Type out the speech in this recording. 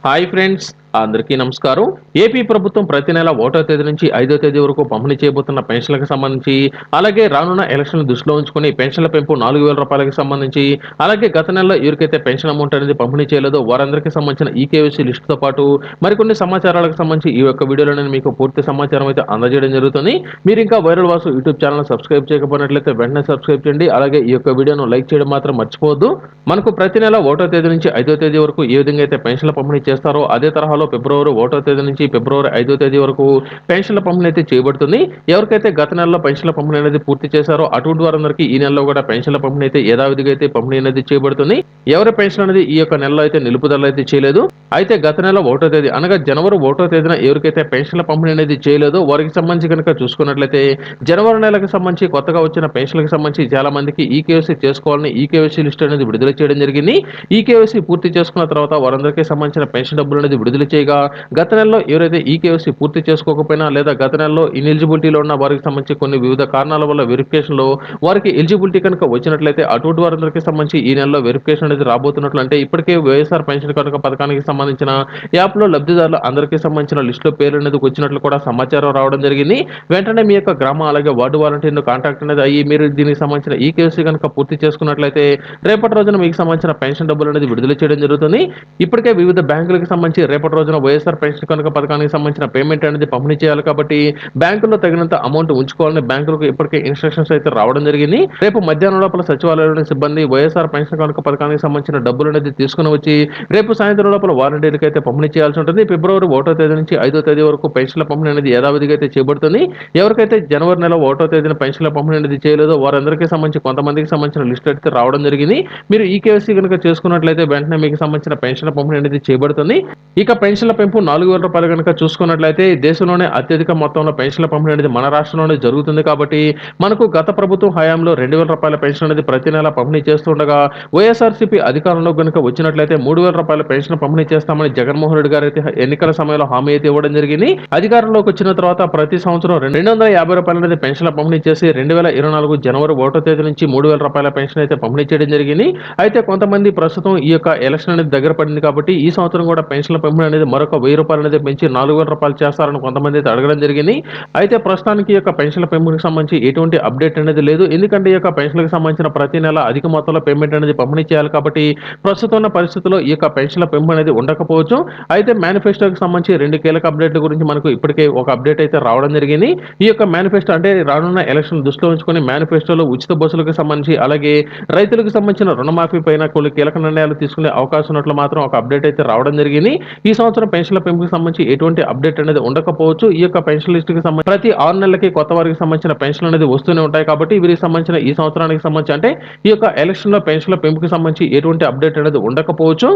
Hi friends అందరికీ నమస్కారం. AP ప్రభుత్వం ప్రతి నెల ఒకటో తేదీ నుంచి ఐదో తేదీ వరకు పంపిణీ చేయబోతున్న పెన్షన్లకు సంబంధించి అలాగే రానున్న ఎలక్షన్ దృష్టిలో ఉంచుకొని పెన్షన్ల పెంపు నాలుగు వేల రూపాయలకు సంబంధించి అలాగే గత నెలలో ఎవరికైతే పెన్షన్ అమౌంట్ అనేది పంపిణీ చేయలేదో వారందరికీ సంబంధించిన ఈకేవీసీ లిస్టుతో పాటు మరికొన్ని సమాచారాలకు సంబంధించి ఈ యొక్క వీడియోలో నేను మీకు పూర్తి సమాచారం అయితే అందజేయడం జరుగుతుంది. మీరు ఇంకా viral Vasu YouTube channel subscribe చేయకపోయినట్లయితే వెంటనే సబ్స్క్రైబ్ చేయండి. అలాగే ఈ యొక్క వీడియోను లైక్ చేయడం మాత్రం మర్చిపోవద్దు. మనకు ప్రతి నెల ఒకటో తేదీ నుంచి ఐదో తేదీ వరకు ఏ విధంగా అయితే పెన్షన్ల పంపిణీ చేస్తారో అదే తరహాలో ఫిబ్రవరి ఒకటో తేదీ నుంచి ఫిబ్రవరి ఐదో తేదీ వరకు పెన్షన్ల పంపిణీ అయితే చేయబడుతుంది. ఎవరికైతే గత నెలలో పెన్షన్ల పంపిణీ అనేది పూర్తి చేశారో అటువంటి వారందరికీ ఈ నెలలో కూడా పెన్షన్ల పంపిణీ అయితే యథావిధిగా అయితే పంపిణీ అనేది చేయబడుతుంది. ఎవరి పెన్షన్ అనేది ఈ యొక్క నెలలో అయితే నిలుపుదల అయితే చేయలేదు. అయితే గత నెల ఒకటో తేదీ అనగా జనవరి ఒకటో తేదీన ఎవరికైతే పెన్షన్ల పంపిణీ అనేది చేయలేదో వారికి సంబంధించి కనుక చూసుకున్నట్లయితే జనవరి నెలకు సంబంధించి కొత్తగా వచ్చిన పెన్షన్లకు సంబంధించి చాలా మందికి ఈ కేవైసీ చేసుకోవాలని ఈ కేవైసీ లిస్ట్ అనేది విడుదల చేయడం జరిగింది. ఈ కేవైసీ పూర్తి చేసుకున్న తర్వాత వారందరికీ సంబంధించిన పెన్షన్ డబ్బులు అనేది విడుదల చేయగా గత నెలలో ఎవరైతే ఈ పూర్తి చేసుకోకపోయినా లేదా గత నెలలో ఇన్ఎలిజిబిలిటీలో ఉన్న వారికి సంబంధించి కొన్ని వివిధ కారణాల వల్ల వెరిఫికేషన్లో వారికి ఎలిజిబిలిటీ కనుక వచ్చినట్లయితే అటువంటి వారందరికీ సంబంధించి ఈ నెలలో వెరిఫికేషన్ అనేది రాబోతున్నట్లు అంటే ఇప్పటికే వైఎస్ఆర్ పెన్షన్ కనుక పథకానికి సంబంధించిన యాప్లో లబ్ధిదారులు అందరికీ సంబంధించిన లిస్టులో పేరు అనేది వచ్చినట్లు కూడా సమాచారం రావడం జరిగింది. వెంటనే మీ యొక్క గ్రామ అలాగే వార్డు వాలంటీర్ను కాంటాక్ట్ అనేది అయ్యి మీరు దీనికి సంబంధించిన ఈ కేసీ కనుక పూర్తి చేసుకున్నట్లయితే రేపటి రోజున మీకు సంబంధించిన పెన్షన్ డబ్బులు అనేది విడుదల చేయడం జరుగుతుంది. ఇప్పటికే వివిధ బ్యాంకులకు సంబంధించి రేపటి రోజున వైఎస్ఆర్ పెన్షన్ కనుక పథకానికి సంబంధించిన పేమెంట్ అనేది పంపిణీ చేయాలి కాబట్టి బ్యాంకుల్లో తగినంత అమౌంట్ ఉంచుకోవాలని బ్యాంకులకు ఇప్పటికే ఇన్స్ట్రక్షన్స్ అయితే రావడం జరిగింది. రేపు మధ్యాహ్నం లోపల సచివాలయంలోని సిబ్బంది వైఎస్ఆర్ పెన్షన్ కనుక పథకానికి సంబంధించిన డబ్బులు అనేది తీసుకుని వచ్చి రేపు సాయంత్రం లోపల వాలంటీర్లకు అయితే పంపిణీ చేయాల్సి ఉంటుంది. ఫిబ్రవరి ఒకటో తేదీ నుంచి ఐదో తేదీ వరకు పెన్షన్ల పంపిణీ అనేది యథావిధిగా అయితే చేయబడుతుంది ఎవరికైతే జనవరి నెల ఒకటో తేదీన పెన్షన్ల పంపిణీ అనేది చేయలేదో వారందరికీ సంబంధించి కొంతమందికి సంబంధించిన లిస్ట్ అయితే రావడం జరిగింది. మీరు ఈ కేవైసీ కనుక చేసుకున్నట్లయితే వెంటనే మీకు సంబంధించిన పెన్షన్ల పంపిణీ అనేది చేయబడుతుంది ఇక పెన్షన్ల పెంపు నాలుగు వేల రూపాయలు కనుక చూసుకున్నట్లయితే దేశంలోనే అత్యధిక మొత్తంలో పెన్షన్ల పంపిణీ అనేది మన రాష్ట్రంలోనే జరుగుతుంది కాబట్టి మనకు గత ప్రభుత్వం హయాంలో రెండు వేల రూపాయల పెన్షన్ అనేది ప్రతి నెల పంపిణీ చేస్తుండగా వైఎస్ఆర్సీపీ అధికారంలో కనుక వచ్చినట్లయితే మూడు వేల రూపాయల పెన్షన్ పంపిణీ చేస్తామని జగన్మోహన్ రెడ్డి గారు అయితే ఎన్నికల సమయంలో హామీ అయితే ఇవ్వడం జరిగింది. అధికారంలోకి వచ్చిన తర్వాత ప్రతి సంవత్సరం రెండు వందల యాభై రూపాయల అనేది పెన్షన్ల పంపిణీ చేసి రెండు వేల ఇరవై నాలుగు జనవరి ఒకటో తేదీ నుంచి మూడు వేల రూపాయల పెన్షన్ అయితే పంపిణీ చేయడం జరిగింది. అయితే కొంతమంది ప్రస్తుతం ఈ యొక్క ఎలక్షన్ అనేది దగ్గర పడింది కాబట్టి ఈ సంవత్సరం కూడా పెన్షన్ల పంపిణీ అనేది మరొక వెయ్యి రూపాయలు అనేది పెంచి నాలుగు వేల రూపాయలు చేస్తారని కొంతమంది అయితే అడగడం జరిగింది. అయితే ప్రస్తుతానికి యొక్క పెన్షన్ల పెంపుకి సంబంధించి ఎటువంటి అప్డేట్ అనేది లేదు. ఎందుకంటే ఈ యొక్క పెన్షన్లకు సంబంధించిన ప్రతి నెల అధిక మొత్తంలో పేమెంట్ అనేది పంపిణీ చేయాలి కాబట్టి ప్రస్తుతం ఉన్న పరిస్థితుల్లో ఈ యొక్క పెన్షన్ల పెంపు అనేది ఉండకపోవచ్చు. అయితే మేనిఫెస్టోకి సంబంధించి రెండు కీలక అప్డేట్ల గురించి మనకు ఇప్పటికే ఒక అప్డేట్ అయితే రావడం జరిగింది. ఈ యొక్క మేనిఫెస్టో అంటే రానున్న ఎలక్షన్ దృష్టిలో ఉంచుకొని మేనిఫెస్టోలో ఉచిత బస్సులకు సంబంధించి అలాగే రైతులకు సంబంధించిన రుణమాఫీ పైన కొన్ని కీలక నిర్ణయాలు తీసుకునే అవకాశం ఉన్నట్లు మాత్రం ఒక అప్డేట్ అయితే రావడం జరిగింది. ఈ సంవత్సరం సంవత్సరం పెన్షన్ల పెంపుకు సంబంధించి ఎటువంటి అప్డేట్ అనేది ఉండకపోవచ్చు. ఈ యొక్క పెన్షన్ లిస్ట్కి సంబంధించి ప్రతి ఆరు నెలలకి కొత్త వారికి సంబంధించిన పెన్షన్ అనేది వస్తూనే ఉంటాయి కాబట్టి వీరికి సంబంధించిన ఈ సంవత్సరానికి సంబంధించి అంటే ఈ యొక్క ఎలక్షన్లో పెన్షన్ల పెంపుకి సంబంధించి ఎటువంటి అప్డేట్ అనేది ఉండకపోవచ్చు.